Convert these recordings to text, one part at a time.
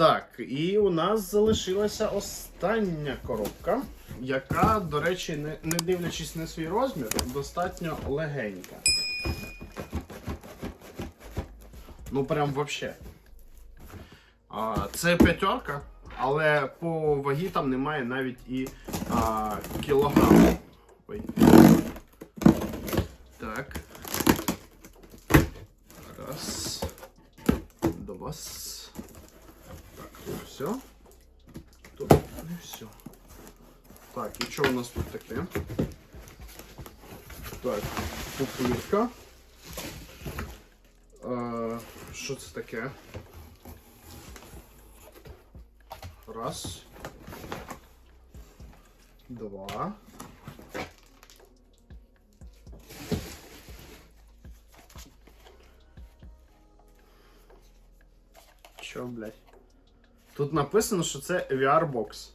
Так, і у нас залишилася остання коробка, яка, до речі, не, не дивлячись на свій розмір, достатньо легенька. Ну прям вообще. А, це п'ятерка, але по вагі там немає навіть і а, кілограму. Ой. Так. Раз. Два. Все. Тут не все. Так, і що у нас тут таке? Так, пупирка. Е, Що це таке? Раз. Два. Чо, блядь? Тут написано, що це VR-бокс.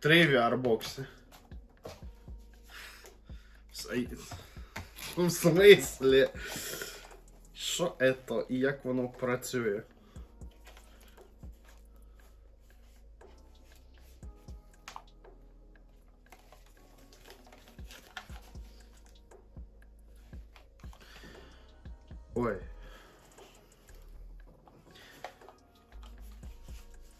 Три VR-бокси. В смислі? Що це і як воно працює? Ой.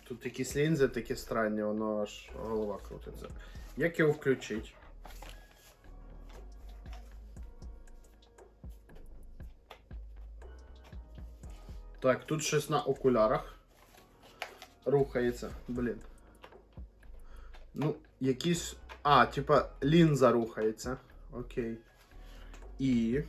Тут якісь лінзи такі странні, воно аж голова крутиться. Як його включити? Так, тут щось на окулярах рухається. Блін. Ну, якісь. А, типа лінза рухається. Окей. І.